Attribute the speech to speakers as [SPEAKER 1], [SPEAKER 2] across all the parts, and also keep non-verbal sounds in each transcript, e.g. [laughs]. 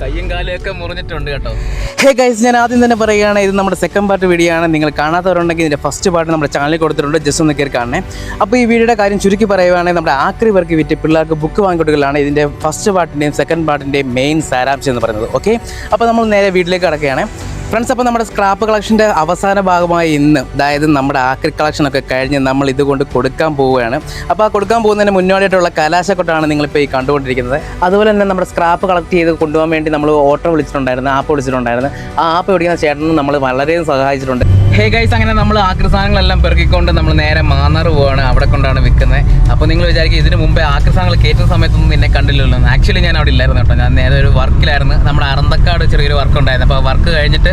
[SPEAKER 1] കയ്യും കാലൊക്കെ മുറിഞ്ഞിട്ടുണ്ട് കേട്ടോ.
[SPEAKER 2] ഹേ ഗൈസ് ഞാൻ ആദ്യം തന്നെ പറയുകയാണ് ഇത് നമ്മുടെ സെക്കൻഡ് പാർട്ട് വീഡിയോ ആണ്. നിങ്ങൾ കാണാത്തവരുണ്ടെങ്കിൽ ഇതിന്റെ ഫസ്റ്റ് പാർട്ട് നമ്മുടെ ചാനലിൽ കൊടുത്തിട്ടുണ്ട്. ജസ്റ്റ് ഒന്ന് കയറി കാണണേ. അപ്പോൾ ഈ വീഡിയോയുടെ കാര്യം ചുരുക്കി പറയുകയാണെങ്കിൽ നമ്മുടെ ആക്രി വർക്ക് വിറ്റ് പിള്ളേർക്ക് ബുക്ക് വാങ്ങിക്കൊടുക്കലാണ് ഇതിന്റെ ഫസ്റ്റ് പാർട്ടിന്റെയും സെക്കൻഡ് പാർട്ടിന്റെയും മെയിൻ സാരാംശം എന്ന് പറയുന്നത്. ഓക്കെ അപ്പോൾ നമ്മൾ നേരെ വീട്ടിലേക്ക് കിടക്കുകയാണ്. ഫ്രണ്ട്സ് അപ്പോൾ നമ്മുടെ സ്ക്രാപ്പ് കളക്ഷന്റെ അവസാന ഭാഗമായി ഇന്ന് അതായത് നമ്മുടെ ആക്രി കളക്ഷനൊക്കെ കഴിഞ്ഞ് നമ്മൾ ഇതുകൊണ്ട് കൊടുക്കാൻ പോവുകയാണ്. അപ്പോൾ ആ കൊടുക്കാൻ പോകുന്നതിന് മുന്നോടിയായിട്ടുള്ള കലാശക്കൊട്ടാണ് നിങ്ങളിപ്പോൾ ഈ കണ്ടുകൊണ്ടിരിക്കുന്നത്. അതുപോലെ തന്നെ നമ്മുടെ സ്ക്രാപ്പ് കളക്ട് ചെയ്ത് കൊണ്ടുപോകാൻ വേണ്ടി നമ്മൾ ഓട്ടോ വിളിച്ചിട്ടുണ്ടായിരുന്നു ആപ്പ് വിളിച്ചിട്ടുണ്ടായിരുന്നു. ആ ആപ്പ് വിളിക്കുന്ന ചേട്ടനും നമ്മൾ വളരെയധികം സഹായിച്ചിട്ടുണ്ട്.
[SPEAKER 1] ഹേ ഗൈസ് അങ്ങനെ നമ്മൾ ആക്രി സാധനങ്ങളെല്ലാം പെറുക്കിക്കൊണ്ട് നമ്മൾ നേരെ മാന്നാർ പോവാണ്. അവിടെ കൊണ്ടാണ് വിൽക്കുന്നത് അപ്പോൾ നിങ്ങൾ വിചാരിക്കും ഇതിന് മുമ്പേ ആക്രി സാധനങ്ങൾ കയറ്റുന്ന സമയത്തൊന്നും നിന്നെ കണ്ടില്ലല്ലോ. ആക്ച്വലി ഞാൻ അവിടെ ഇല്ലായിരുന്നു കേട്ടോ. ഞാൻ നേരെ ഒരു വർക്കിലായിരുന്നു. നമ്മുടെ അറന്തക്കാട് ചെറിയൊരു വർക്ക് ഉണ്ടായിരുന്നു അപ്പോൾ വർക്ക് കഴിഞ്ഞിട്ട്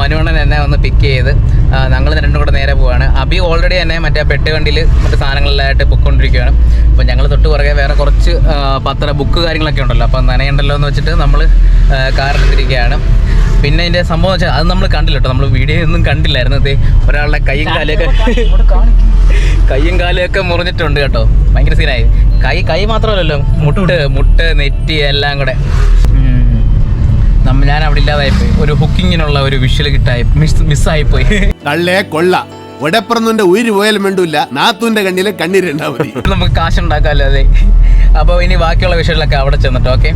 [SPEAKER 1] മനുവണ്ണൻ എന്നെ വന്ന് പിക്ക് ചെയ്ത് ഞങ്ങൾ രണ്ടും കൂടെ നേരെ പോവാണ്. അബി ഓൾറെഡി തന്നെ മറ്റേ പെട്ട് വണ്ടിയിൽ മറ്റു സാധനങ്ങളിലായിട്ട് പൊയ്ക്കൊണ്ടിരിക്കുകയാണ് അപ്പോൾ ഞങ്ങൾ തൊട്ട് പുറകെ വേറെ കുറച്ച് പത്ര ബുക്ക് കാര്യങ്ങളൊക്കെ ഉണ്ടല്ലോ. അപ്പോൾ നനയുണ്ടല്ലോ എന്ന് വെച്ചിട്ട് നമ്മൾ കാറെടുത്തിരിക്കുകയാണ് പിന്നെ ഇതിന്റെ സംഭവം വെച്ചാൽ അത് നമ്മൾ കണ്ടില്ല കേട്ടോ നമ്മൾ വീഡിയോ ഒന്നും കണ്ടില്ലായിരുന്നു. ദേ ഒരാളുടെ കൈയും കാലൊക്കെ കൈയും കാലും ഒക്കെ മുറിഞ്ഞിട്ടുണ്ട് കേട്ടോ. ഭയങ്കര സീനായി കൈ കൈ മാത്രമല്ലല്ലോ മുട്ട് മുട്ട് നെറ്റി എല്ലാം കൂടെ. നമ്മ ഞാൻ അവിടെ ഇല്ലാതായിപ്പോയി ഒരു ഹുക്കിങ്ങിനുള്ള ഒരു വിഷ്വൽ കിട്ടായി. മിസ് മിസ്സായിപ്പോയി
[SPEAKER 3] കള്ളേ കൊള്ള. ഒടപ്പുറന്നുണ്ട് ഉയിര് പോയാലും വേണ്ടൂല്ല നാത്തൂന്റെ കണ്ണിലെ കണ്ണീരുണ്ടാവും
[SPEAKER 1] നമുക്ക് കാശുണ്ടാക്കാമല്ലോ അതെ. അപ്പോൾ ഇനി ബാക്കിയുള്ള വിഷയങ്ങളൊക്കെ അവിടെ ചെന്നിട്ട് ഓക്കെ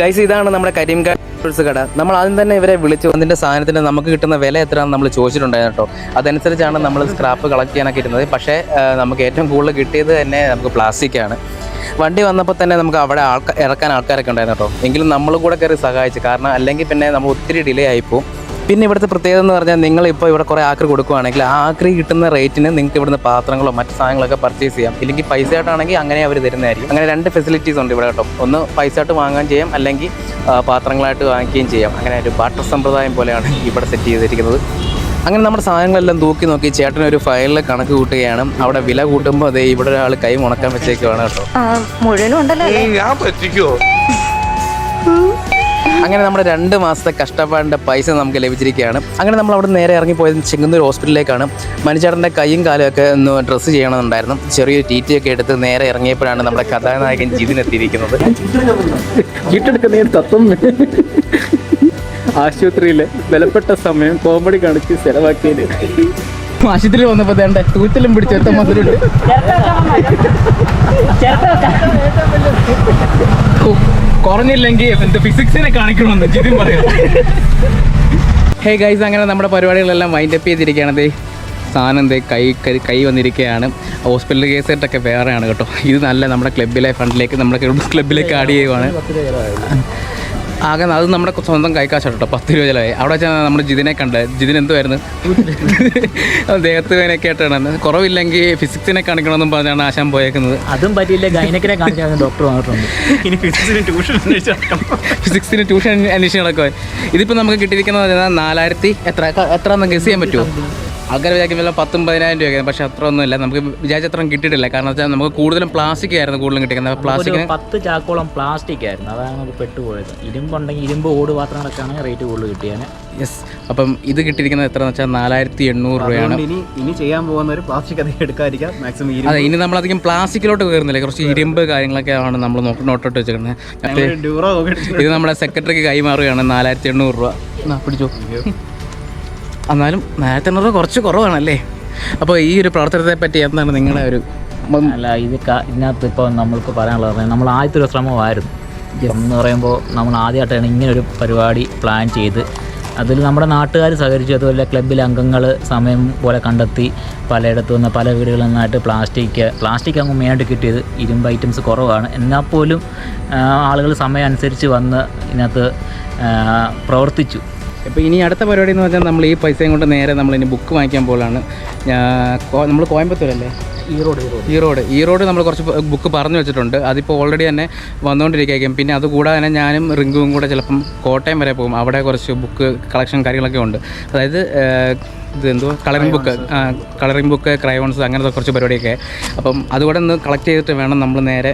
[SPEAKER 2] ഗൈസ് ഇതാണ് നമ്മുടെ കരിംകാൽ ഫ്രൂട്ട്സ് കട. നമ്മൾ ആദ്യം തന്നെ ഇവരെ വിളിച്ചു. അതിന്റെ സാധനത്തിന് നമുക്ക് കിട്ടുന്ന വില എത്രയാണെന്ന് നമ്മൾ ചോദിച്ചിട്ടുണ്ടായിരുന്നു കേട്ടോ. അതനുസരിച്ചാണ് നമ്മൾ സ്ക്രാപ്പ് കളക്ട് ചെയ്യാനൊക്കെ ഇരുന്നത്. പക്ഷേ നമുക്ക് ഏറ്റവും കൂടുതൽ കിട്ടിയത് തന്നെ നമുക്ക് പ്ലാസ്റ്റിക്കാണ് വണ്ടി വന്നപ്പോൾ തന്നെ നമുക്ക് അവിടെ ആൾക്കാർ ഇറക്കാൻ ആൾക്കാരൊക്കെ ഉണ്ടായിരുന്നു കേട്ടോ. എങ്കിലും നമ്മളും കൂടെ കയറി സഹായിച്ചു. കാരണം അല്ലെങ്കിൽ പിന്നെ നമ്മൾ ഒത്തിരി ഡിലേ ആയിപ്പോവും പിന്നെ ഇവിടുത്തെ പ്രത്യേകത എന്ന് പറഞ്ഞാൽ നിങ്ങൾ ഇപ്പോൾ ഇവിടെ കുറേ ആക്രി കൊടുക്കുകയാണെങ്കിൽ ആ ആക്രി കിട്ടുന്ന റേറ്റിന് നിങ്ങൾക്ക് ഇവിടുന്ന് പാത്രങ്ങളോ മറ്റു സാധനങ്ങളൊക്കെ പർച്ചേസ് ചെയ്യാം. ഇല്ലെങ്കിൽ പൈസ ആയിട്ടാണെങ്കിൽ അങ്ങനെ അവർ തരുന്നതായിരിക്കും. അങ്ങനെ രണ്ട് ഫെസിലിറ്റീസ് ഉണ്ട് ഇവിടെ കേട്ടോ. ഒന്ന് പൈസ ആയിട്ട് വാങ്ങാൻ ചെയ്യാം. അല്ലെങ്കിൽ പാത്രങ്ങളായിട്ട് വാങ്ങിക്കുകയും ചെയ്യാം. അങ്ങനെ ഒരു ബാട്ടർ സമ്പ്രദായം പോലെയാണ് ഇവിടെ സെറ്റ് ചെയ്തിരിക്കുന്നത്. അങ്ങനെ നമ്മുടെ സാധനങ്ങളെല്ലാം തൂക്കി നോക്കി ചേട്ടൻ ഒരു ഫയലിൽ കണക്ക് കൂട്ടുകയാണ്. അവിടെ വില കൂട്ടുമ്പോൾ അതേ ഇവിടെ ഒരാൾ കൈ മുണക്കാൻ വെച്ചേക്കുവാണ് കേട്ടോ.
[SPEAKER 4] മുഴുവനും ഉണ്ടല്ലോ അല്ലേ?
[SPEAKER 2] അങ്ങനെ നമ്മുടെ രണ്ട് മാസത്തെ കഷ്ടപ്പാടിന്റെ പൈസ നമുക്ക് ലഭിച്ചിരിക്കുകയാണ്. അങ്ങനെ നമ്മൾ അവിടെ നേരെ ഇറങ്ങി ഇറങ്ങിപ്പോയത് ചെങ്ങന്നൂർ ഹോസ്പിറ്റലിലേക്കാണ്. മനുചേട്ടന്റെ കൈയും കാലും ഒക്കെ ഒന്ന് ഡ്രസ്സ് ചെയ്യണമെന്നുണ്ടായിരുന്നു. ചെറിയൊരു ടി ടി ഒക്കെ എടുത്ത് നേരെ ഇറങ്ങിയപ്പോഴാണ് നമ്മുടെ കഥാനായകൻ ജിതിൻ എത്തിയിരിക്കുന്നത്.
[SPEAKER 5] ആശുപത്രിയിലെ വിലപ്പെട്ട സമയം കോമഡി കാണിച്ച് ചെലവാക്കിയത്.
[SPEAKER 1] ആശുപത്രിയിൽ വന്നപ്പോ വേണ്ട തൂത്തിലും പിടിച്ചെത്ത മധുരുണ്ട് കുറഞ്ഞില്ലെങ്കിൽ എന്ത് ഫിസിക്സിനെ കാണിക്കണമെന്ന് ജിതിൻ പറയാം.
[SPEAKER 2] ഹേ ഗൈസ് അങ്ങനെ നമ്മുടെ പരിപാടികളെല്ലാം വൈൻഡ് അപ്പ് ചെയ്തിരിക്കുകയാണ്. ദേ സാധനം കൈ കൈ- വന്നിരിക്കുകയാണ്. ഹോസ്പിറ്റൽ കേസായിട്ടൊക്കെ വേറെയാണ് കേട്ടോ. ഇത് നല്ല നമ്മുടെ ക്ലബിലെ ഫണ്ടിലേക്ക് നമ്മുടെ ക്ലബിലേക്ക് ആഡ് ചെയ്യുവാണ്. ആകെ അത് നമ്മുടെ സ്വന്തം കൈക്കാശാണ് കേട്ടോ പത്ത് രൂപ ചിലവായി അവിടെ വെച്ചാൽ നമ്മൾ ജിതിനെ കണ്ട്. ജിതിൻ എന്തുമായിരുന്നു ദേഹത്ത് വേനൊക്കെ ആയിട്ടാണ്. കുറവില്ലെങ്കിൽ ഫിസിക്സിനെ കാണിക്കണമെന്നും പറഞ്ഞാണ് ആശാൻ പോയേക്കുന്നത്.
[SPEAKER 5] അതും പറ്റിയില്ല ഗൈനക്കിനെ ഡോക്ടർ വന്നിട്ടുണ്ട്. ഇനി ഫിസിക്സിന് ട്യൂഷൻ
[SPEAKER 2] ഫിസിക്സിന് ട്യൂഷൻ അന്വേഷണങ്ങളൊക്കെ ഇതിപ്പോൾ നമുക്ക് കിട്ടിയിരിക്കുന്നത് നാലായിരത്തി എത്ര എത്ര എന്ന് ഗസ് ചെയ്യാൻ പറ്റുമോ ആൾക്കാർ വിചാരിക്കുമ്പോൾ പത്തും പതിനായിരം രൂപയൊക്കെ പക്ഷെ അത്ര ഒന്നുമില്ല നമുക്ക് വിചാരിച്ച അത്രയും കിട്ടിയിട്ടില്ല. കാരണം വെച്ചാൽ നമുക്ക് കൂടുതലും പ്ലാസ്റ്റിക് ആയിരുന്നു കൂടുതലും കിട്ടിയിരുന്നത് പ്ലാസ്റ്റിക്
[SPEAKER 5] പത്ത് ചാക്കോളം പ്ലാസ്റ്റിക് ആയിരുന്നു. അതാണ് നമുക്ക് പെട്ടുപോയത്. ഇരുമ്പുണ്ടെങ്കിൽ ഇരുമ്പ് ഓട് പാത്രങ്ങളൊക്കെയാണ് റേറ്റ് കൂടുതൽ കിട്ടിയത്
[SPEAKER 2] യെസ് അപ്പം ഇത് കിട്ടിയിരിക്കുന്നത് എത്രയെന്ന് വെച്ചാൽ നാലായിരത്തി എണ്ണൂറ് രൂപയാണ്.
[SPEAKER 6] ഇനി ഇനി ചെയ്യാൻ ഒരു പ്ലാസ്റ്റിക് അധികം എടുക്കാതിരിക്കാം. മാക്സിമം ഇരുമ്പ്
[SPEAKER 2] അതെ ഇനി നമ്മളധികം പ്ലാസ്റ്റിക്കിലോട്ട് കയറുന്നില്ല. കുറച്ച് ഇരുമ്പ് കാര്യങ്ങളൊക്കെ ആണ് നമ്മൾ നോട്ട് നോട്ടോട്ട് വെച്ചിരിക്കുന്നത്. ഇത് നമ്മുടെ സെക്രട്ടറിക്ക് കൈമാറുകയാണ്. നാലായിരത്തി എണ്ണൂറ് രൂപ പിടിച്ചോ. [laughs] എന്നാലും നേരത്തെ കുറച്ച് കുറവാണല്ലേ? അപ്പോൾ ഈ ഒരു പ്രവർത്തനത്തെ പറ്റി എന്താണ് നിങ്ങളുടെ ഒരു
[SPEAKER 5] അല്ല ഇത് ഇതിനകത്ത് ഇപ്പോൾ നമ്മൾക്ക് പറയാനുള്ളത് പറഞ്ഞാൽ നമ്മൾ ആദ്യത്തെ ഒരു ശ്രമമായിരുന്നു. എന്ന് പറയുമ്പോൾ നമ്മൾ ആദ്യമായിട്ടാണ് ഇങ്ങനെ ഒരു പരിപാടി പ്ലാൻ ചെയ്ത്. അതിൽ നമ്മുടെ നാട്ടുകാർ സഹകരിച്ചു. അതുപോലെ ക്ലബിലെ അംഗങ്ങൾ സമയം പോലെ കണ്ടെത്തി. പലയിടത്തു നിന്ന് പല വീടുകളിൽ നിന്നായിട്ട് പ്ലാസ്റ്റിക് പ്ലാസ്റ്റിക് അങ്ങ് മെയിനായിട്ട് കിട്ടിയത് ഇരുമ്പ് ഐറ്റംസ് കുറവാണ്. എന്നാൽ പോലും ആളുകൾ സമയം അനുസരിച്ച് വന്ന് ഇതിനകത്ത് പ്രവർത്തിച്ചു.
[SPEAKER 2] ഇപ്പോൾ ഇനി അടുത്ത പരിപാടി എന്ന് പറഞ്ഞാൽ നമ്മൾ ഈ പൈസയും കൊണ്ട് നേരെ നമ്മൾ ഇനി ബുക്ക് വാങ്ങിക്കാൻ പോലാണ് നമ്മൾ കോയമ്പത്തൂരല്ലേ?
[SPEAKER 5] ഈറോഡ് ഈറോഡ്.
[SPEAKER 2] ഈറോഡ്. ഈറോഡ് നമ്മൾ കുറച്ച് ബുക്ക് പറഞ്ഞു വെച്ചിട്ടുണ്ട്. അതിപ്പോൾ ഓൾറെഡി തന്നെ വന്നുകൊണ്ടിരിക്കുകയായിരിക്കും പിന്നെ അതുകൂടാതെ തന്നെ ഞാനും റിങ്കുവും കൂടെ ചിലപ്പം കോട്ടയം വരെ പോകും. അവിടെ കുറച്ച് ബുക്ക് കളക്ഷൻ കാര്യങ്ങളൊക്കെ ഉണ്ട്. അതായത് ഇത് എന്തോ colouring book colouring book crayons അങ്ങനത്തെ കുറച്ച് പരിപാടിയൊക്കെ. അപ്പം അതുകൂടെ ഒന്ന് കളക്ട് ചെയ്തിട്ട് വേണം നമ്മൾ നേരെ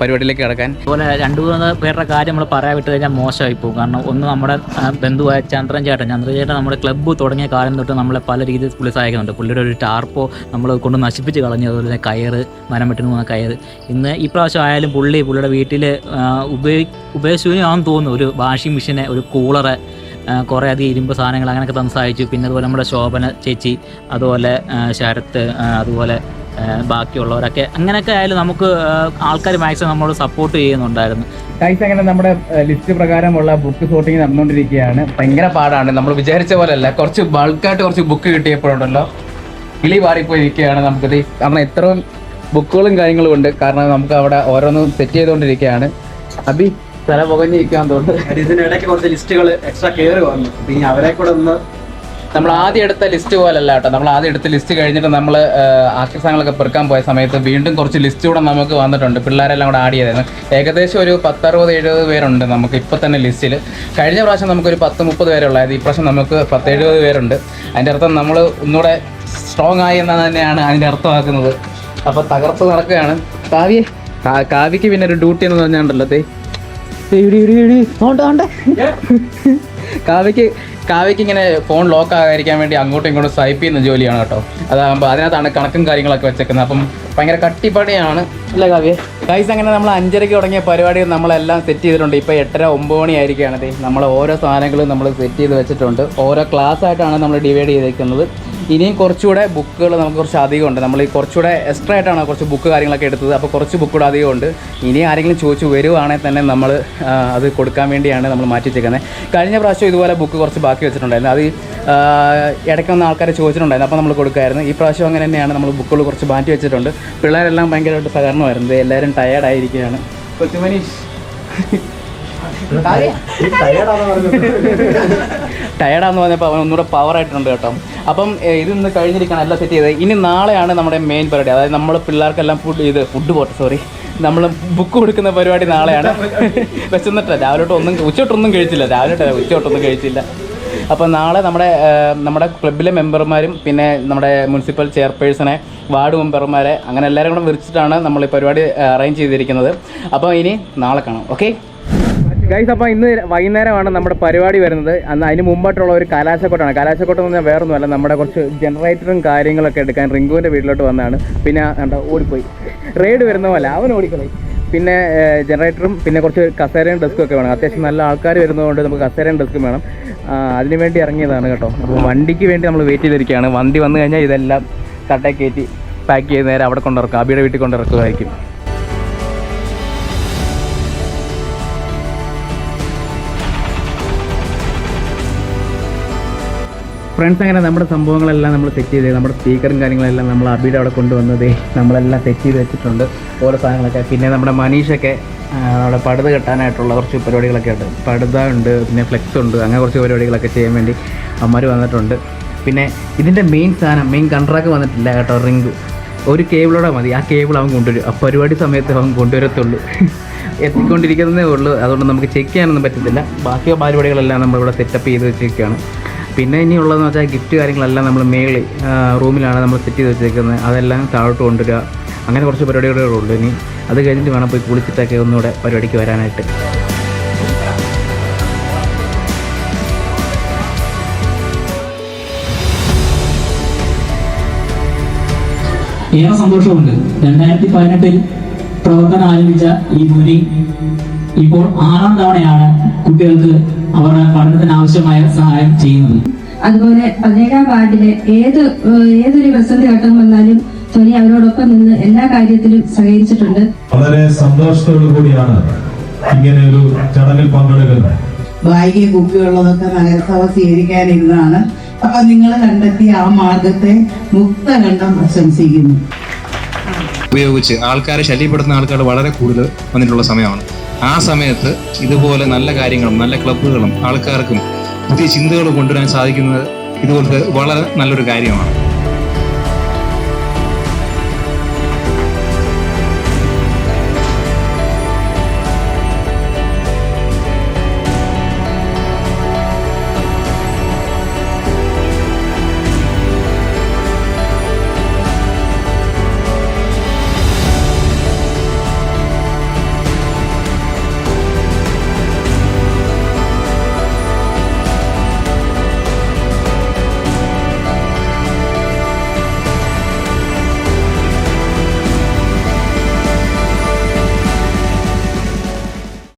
[SPEAKER 2] പരിപാടിയിലേക്ക് കിടക്കാൻ.
[SPEAKER 5] അതുപോലെ രണ്ട് മൂന്ന് പേരുടെ കാര്യം നമ്മൾ പറയാൻ വിട്ട് കഴിഞ്ഞാൽ മോശമായി പോകും. കാരണം ഒന്ന് നമ്മുടെ ബന്ധുവായ ചന്ദ്രൻ ചേട്ടൻ ചന്ദ്രൻ ചേട്ടൻ നമ്മുടെ ക്ലബ്ബ് തുടങ്ങിയ കാലം തൊട്ട് നമ്മളെ പല രീതിയിൽ പുള്ളി സഹായിക്കുന്നുണ്ട്. പുള്ളിയുടെ ഒരു ടാർപ്പോ നമ്മൾ കൊണ്ട് നശിപ്പിച്ച് കളഞ്ഞു അതുപോലെ തന്നെ കയറ് മരം വെട്ടിന് പോകുന്ന കയറ് ഇന്ന് ഈ പ്രാവശ്യം ആയാലും പുള്ളി പുള്ളിയുടെ വീട്ടിൽ ഉപയോഗി ഉപയോഗശൂന്യമാണെന്ന് തോന്നുന്നു. ഒരു വാഷിംഗ് മെഷീനെ ഒരു കൂളറ് കുറേ അധികം ഇരുമ്പ് സാധനങ്ങൾ അങ്ങനെയൊക്കെ തന്ന് സഹായിച്ചു. പിന്നെ അതുപോലെ നമ്മുടെ ശോഭന ചേച്ചി അതുപോലെ ശരത്ത് അതുപോലെ ബാക്കിയുള്ളവരൊക്കെ. അങ്ങനെയൊക്കെ ആയാലും നമുക്ക് ആൾക്കാർ മാക്സിമം നമ്മളോട് സപ്പോർട്ട് ചെയ്യുന്നുണ്ടായിരുന്നു.
[SPEAKER 2] ഗൈസ് അങ്ങനെ നമ്മുടെ ലിസ്റ്റ് പ്രകാരമുള്ള ബുക്ക് സോർട്ടിങ് നടന്നുകൊണ്ടിരിക്കുകയാണ്. ഭയങ്കര പാടാണ്. നമ്മൾ വിചാരിച്ച പോലെയല്ല. കുറച്ച് ബൾക്കായിട്ട് കുറച്ച് ബുക്ക് കിട്ടിയപ്പോഴുണ്ടല്ലോ. കിളി പാടിപ്പോയി ഇരിക്കുകയാണ് നമുക്കിത്. കാരണം ഇത്രയും ബുക്കുകളും കാര്യങ്ങളും ഉണ്ട്. കാരണം നമുക്ക് അവിടെ ഓരോന്നും സെറ്റ് ചെയ്തുകൊണ്ടിരിക്കുകയാണ്. അബി തല പുകഞ്ഞിരിക്കാൻ തോന്നുന്നു. [laughs]
[SPEAKER 6] ഇതിനിടയ്ക്ക് കുറച്ച് ലിസ്റ്റുകൾ എക്സ്ട്രാ കയറി വന്നു. ഇനി അവരെ കൂടെ ഒന്ന്
[SPEAKER 2] നമ്മൾ ആദ്യം എടുത്ത ലിസ്റ്റ് പോലല്ല കേട്ടോ. നമ്മൾ ആദ്യം എടുത്ത ലിസ്റ്റ് കഴിഞ്ഞിട്ട് നമ്മൾ ആക്സസങ്ങളൊക്കെ പെറുക്കാൻ പോയ സമയത്ത് വീണ്ടും കുറച്ച് ലിസ്റ്റ് കൂടെ നമുക്ക് വന്നിട്ടുണ്ട്. പിള്ളേരെല്ലാം കൂടെ ആഡ് ചെയ്തായിരുന്നു. ഏകദേശം ഒരു പത്തറുപത് എഴുപത് പേരുണ്ട് നമുക്ക് ഇപ്പോൾ തന്നെ ലിസ്റ്റിൽ കഴിഞ്ഞ പ്രാവശ്യം നമുക്കൊരു പത്ത് മുപ്പത് പേരുള്ളായത് ഈ പ്രാവശ്യം നമുക്ക് പത്ത് എഴുപത് പേരുണ്ട്. അതിന്റെ അർത്ഥം നമ്മൾ ഒന്നുകൂടെ സ്ട്രോങ് ആയി എന്നാണ് തന്നെയാണ് അതിന്റെ അർത്ഥമാക്കുന്നത്. അപ്പോൾ തകർത്ത് നടക്കുകയാണ്. കാവ്യേ കാവ്യക്ക് പിന്നെ ഒരു ഡ്യൂട്ടി എന്ന് പറഞ്ഞാണ്ടല്ലോ കാവ്യക്ക് കാവ്യക്ക് ഇങ്ങനെ ഫോൺ ലോക്ക് ആകാതിരിക്കാൻ വേണ്ടി അങ്ങോട്ടും ഇങ്ങോട്ടും സ്വൈപ്പ് ചെയ്യുന്ന ജോലിയാണ് കേട്ടോ. അതാകുമ്പോൾ അതിനകത്താണ് കണക്കും കാര്യങ്ങളൊക്കെ വെച്ചേക്കുന്നത്. അപ്പം ഭയങ്കര കട്ടിപ്പണിയാണ്. അല്ല കാവ്യ? ഗൈസ് അങ്ങനെ നമ്മൾ അഞ്ചരയ്ക്ക് തുടങ്ങിയ പരിപാടി നമ്മളെല്ലാം സെറ്റ് ചെയ്തിട്ടുണ്ട്. ഇപ്പോൾ എട്ടര ഒമ്പത് മണി ആയിരിക്കുകയാണ് നമ്മൾ ഓരോ സാധനങ്ങളും നമ്മൾ സെറ്റ് ചെയ്ത് വെച്ചിട്ടുണ്ട്. ഓരോ ക്ലാസ് ആയിട്ടാണ് നമ്മൾ ഡിവൈഡ് ചെയ്തേക്കുന്നത്. ഇനിയും കുറച്ചുകൂടെ ബുക്കുകൾ നമുക്ക് കുറച്ച് അധികമുണ്ട്. നമ്മൾ ഈ കുറച്ചുകൂടെ എക്സ്ട്രാ ആയിട്ടാണ് കുറച്ച് ബുക്ക് കാര്യങ്ങളൊക്കെ എടുത്തത്. അപ്പോൾ കുറച്ച് ബുക്ക് കൂടെ അധികം ഉണ്ട്. ഇനി ആരെങ്കിലും ചോദിച്ചു വരുവാണെങ്കിൽ തന്നെ നമ്മൾ അത് കൊടുക്കാൻ വേണ്ടിയാണ് നമ്മൾ മാറ്റി വെച്ചേക്കുന്നത് കഴിഞ്ഞ പ്രാവശ്യം ഇതുപോലെ ബുക്ക് കുറച്ച് ബാക്കി വെച്ചിട്ടുണ്ടായിരുന്നു. അത് ഇടയ്ക്ക് വന്ന ആൾക്കാരെ ചോദിച്ചിട്ടുണ്ടായിരുന്നു. അപ്പോൾ നമ്മൾ കൊടുക്കുമായിരുന്നു. ഈ പ്രാവശ്യം അങ്ങനെ തന്നെയാണ് നമ്മൾ ബുക്കുകൾ കുറച്ച് മാറ്റി വെച്ചിട്ടുണ്ട്. പിള്ളേരെല്ലാം ഭയങ്കരമായിട്ട് സഹകരണമായിരുന്നു എല്ലാവരും ടയേർഡായിരിക്കുകയാണ് കൊച്ചുമനീഷ്. ടയർഡാന്ന് പറഞ്ഞപ്പോൾ അവൻ ഒന്നുകൂടെ പവർ ആയിട്ടുണ്ട് കേട്ടോ. അപ്പം ഇത് ഇന്ന് കഴിഞ്ഞിരിക്കണം എല്ലാം സെറ്റ് ചെയ്തത്. ഇനി നാളെയാണ് നമ്മുടെ മെയിൻ പരിപാടി. അതായത് നമ്മൾ പിള്ളേർക്കെല്ലാം ഫുഡ് ഇത് ഫുഡ് പോട്ടെ സോറി നമ്മൾ ബുക്ക് കൊടുക്കുന്ന പരിപാടി നാളെയാണ്. വിശന്നിട്ടില്ല രാവിലെ ഒന്നും ഉച്ചോട്ടൊന്നും കഴിച്ചില്ല. രാവിലെ ഉച്ചോട്ടൊന്നും കഴിച്ചില്ല. അപ്പോൾ നാളെ നമ്മുടെ നമ്മുടെ ക്ലബിലെ മെമ്പർമാരും പിന്നെ നമ്മുടെ മുനിസിപ്പൽ ചെയർപേഴ്സണെ വാർഡ് മെമ്പർമാരെ അങ്ങനെ എല്ലാവരും കൂടെ വിളിച്ചിട്ടാണ് നമ്മൾ ഈ പരിപാടി അറേഞ്ച് ചെയ്തിരിക്കുന്നത്. അപ്പോൾ ഇനി നാളെ കാണാം. ഓക്കെ ഗൈസ് അപ്പോൾ ഇന്ന് വൈകുന്നേരമാണ് നമ്മുടെ പരിപാടി വരുന്നത്. അന്ന് അതിന് മുമ്പായിട്ടുള്ള ഒരു കലാശക്കോട്ടാണ്. കലാശക്കോട്ടം എന്ന് പറഞ്ഞാൽ വേറൊന്നുമല്ല നമ്മുടെ കുറച്ച് ജനറേറ്ററും കാര്യങ്ങളൊക്കെ എടുക്കാൻ റിങ്കുവിന്റെ വീട്ടിലോട്ട് വന്നതാണ്. പിന്നെ കണ്ടോ ഓടിപ്പോയി. റെയ്ഡ് വരുന്ന പോലെ അവൻ ഓടിക്കളി. പിന്നെ ജനറേറ്ററും പിന്നെ കുറച്ച് കസേരയും ഡെസ്കും ഒക്കെ വേണം. അത്യാവശ്യം നല്ല ആൾക്കാർ വരുന്നതുകൊണ്ട് നമുക്ക് കസേരയും ഡെസ്കും വേണം. അതിനു വേണ്ടി ഇറങ്ങിയതാണ് കേട്ടോ. അപ്പോൾ വണ്ടിക്ക് വേണ്ടി നമ്മൾ വെയിറ്റ് ചെയ്തിരിക്കുകയാണ്. വണ്ടി വന്നു കഴിഞ്ഞാൽ ഇതെല്ലാം തട്ടേ കയറ്റി പാക്ക് ചെയ്ത് നേരെ അവിടെ കൊണ്ടിറക്കും അബിയുടെ വീട്ടിൽ കൊണ്ടിറക്കുമായിരിക്കും ഫ്രണ്ട്സ് അങ്ങനെ നമ്മുടെ സംഭവങ്ങളെല്ലാം നമ്മൾ സെറ്റ് ചെയ്ത് നമ്മുടെ സ്പീക്കറും കാര്യങ്ങളെല്ലാം നമ്മൾ അബിയുടെ അവിടെ കൊണ്ടുവന്നത് നമ്മളെല്ലാം സെറ്റ് ചെയ്ത് വെച്ചിട്ടുണ്ട്. ഓരോ സാധനങ്ങളൊക്കെ. പിന്നെ നമ്മുടെ മനീഷൊക്കെ അവിടെ പടുത് കെട്ടാനായിട്ടുള്ള കുറച്ച് പരിപാടികളൊക്കെ ഉണ്ട്. പടുത ഉണ്ട് പിന്നെ ഫ്ലെക്സ് ഉണ്ട് അങ്ങനെ കുറച്ച് പരിപാടികളൊക്കെ ചെയ്യാൻ വേണ്ടി അമ്മമാർ വന്നിട്ടുണ്ട്. പിന്നെ ഇതിന്റെ മെയിൻ സാധനം മെയിൻ കൺട്രാക്ട് വന്നിട്ടില്ല കേട്ടോ റിങ്ക് ഒരു കേബിളോടെ മതി. ആ കേബിൾ അവൻ കൊണ്ടുവരും. ആ പരിപാടി സമയത്ത് അവൻ കൊണ്ടുവരത്തുള്ളൂ. [laughs] എത്തിക്കൊണ്ടിരിക്കുന്നതേ ഉള്ളൂ. അതുകൊണ്ട് നമുക്ക് ചെക്ക് ചെയ്യാനൊന്നും പറ്റത്തില്ല. ബാക്കി പരിപാടികളെല്ലാം നമ്മളിവിടെ സെറ്റപ്പ് ചെയ്ത് വെച്ചിരിക്കുകയാണ്. പിന്നെ ഇനിയുള്ളതെന്ന് വെച്ചാൽ ഗിഫ്റ്റ് കാര്യങ്ങളെല്ലാം നമ്മൾ മേളിൽ റൂമിലാണ് നമ്മൾ സെറ്റ് ചെയ്ത് വെച്ചേക്കുന്നത്. അതെല്ലാം താഴോട്ട് കൊണ്ടുവരിക. അങ്ങനെ കുറച്ച് പരിപാടികളേ ഉള്ളൂ ഇനി അത് കഴിഞ്ഞിട്ട് വേണം പോയി കുളിച്ചിട്ടൊക്കെ ഒന്നുകൂടെ പരിപാടിക്ക് വരാനായിട്ട്.
[SPEAKER 7] ഏറെ സന്തോഷമുണ്ട്. രണ്ടായിരത്തി പതിനെട്ടിൽ പ്രവർത്തനം ആരംഭിച്ച ഈ ഭൂരി ഇപ്പോൾ ആറാം തവണയാണ് കുട്ടികൾക്ക് അവരുടെ പഠനത്തിന് ആവശ്യമായ സഹായം ചെയ്യുന്നത്.
[SPEAKER 8] അതുപോലെ പതിനേഴാം വാർഡിലെ ഏത് ഏതൊരു വസന്ത ഘട്ടം വന്നാലും ധോനി അവരോടൊപ്പം നിന്ന് എല്ലാ കാര്യത്തിലും സഹകരിച്ചിട്ടുണ്ട്.
[SPEAKER 9] വളരെ സന്തോഷത്തോടു കൂടിയാണ് ഇങ്ങനെ ഒരു ചടങ്ങിൽ പങ്കെടുക്കുന്നത്.
[SPEAKER 10] ബാഗി കുപ്പിയുള്ളതൊക്കെ നഗരസഭ സ്വീകരിക്കാനിരുന്നതാണ്. അപ്പൊ നിങ്ങൾ കണ്ടെത്തിയ ആ മാർഗത്തെ മുക്തകണ്ഠം പ്രശംസിക്കുന്നു.
[SPEAKER 11] ഉപയോഗിച്ച് ആൾക്കാരെ ശല്യപ്പെടുത്തുന്ന ആൾക്കാർ വളരെ കൂടുതൽ വന്നിട്ടുള്ള സമയമാണ്. ആ സമയത്ത് ഇതുപോലെ നല്ല കാര്യങ്ങളും നല്ല ക്ലബ്ബുകളും ആൾക്കാർക്കും പുതിയ ചിന്തകൾ കൊണ്ടുവരാൻ സാധിക്കുന്നത് ഇതുപോലത്തെ വളരെ നല്ലൊരു കാര്യമാണ്.